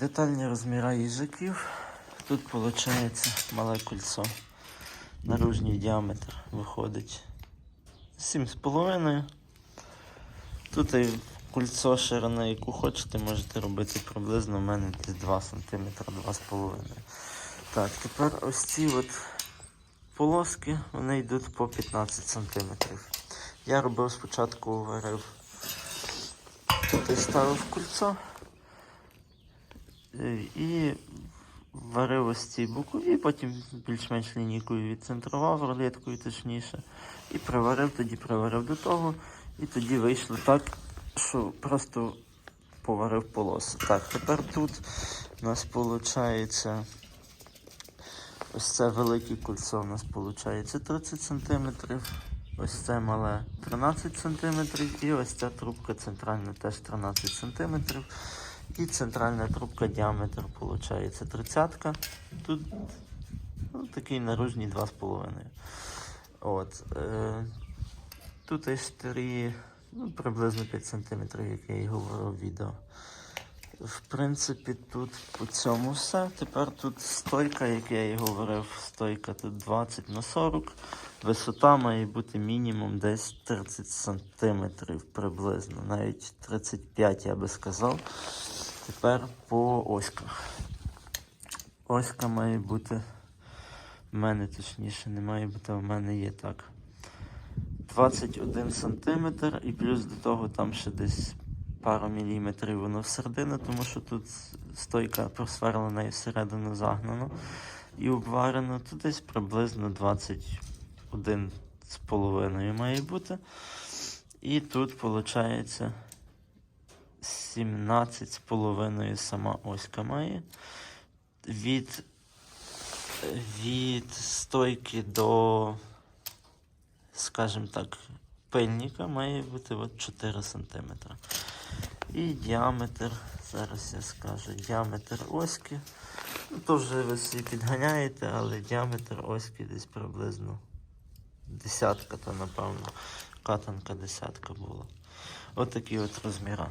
Детальні розміри їжаків. Тут виходить мале кольцо. Наружній діаметр виходить 7,5. Тут і кольцо ширина, яку хочете, можете робити приблизно у мене десь 2 см, 2,5 Так, тепер ось ці от полоски, вони йдуть по 15 см. Я робив спочатку варив. Тут я ставив кольцо і варив ось ці бокові, потім більш-менш лінійкою відцентрував, рулеткою точніше. І приварив, тоді приварив до того. І тоді вийшло так, що просто поварив полосу. Так, тепер тут у нас виходить. Ось це велике кольцо у нас виходить 30 см. Ось це мале 13 см. І ось ця трубка центральна теж 13 см. І центральна трубка діаметр виходить 30. Тут ну, такий наружний 2,5. От. Е, тут є штирі ну, приблизно 5 см, як я і говорив в відео. В принципі, тут по цьому все. Тепер тут стойка, як я і говорив, стойка тут 20 на 40. Висота має бути мінімум десь 30 см приблизно, навіть 35 я би сказав. Тепер по оськах. Оська має бути. В мене точніше не має бути, в мене є так. 21 см і плюс до того там ще десь пару міліметрів воно всередину, тому що тут стойка просверлена і всередину загнано і обварено. Тут десь приблизно 21 з половиною має бути. І тут виходить 17 з половиною сама оська має. Від, від стойки до, скажімо так, пильника має бути от 4 см. І діаметр, зараз я скажу, діаметр оськи. Ну, то вже ви всі підганяєте, але діаметр оськи десь приблизно десятка, то напевно, катанка десятка була. От такі от розміри.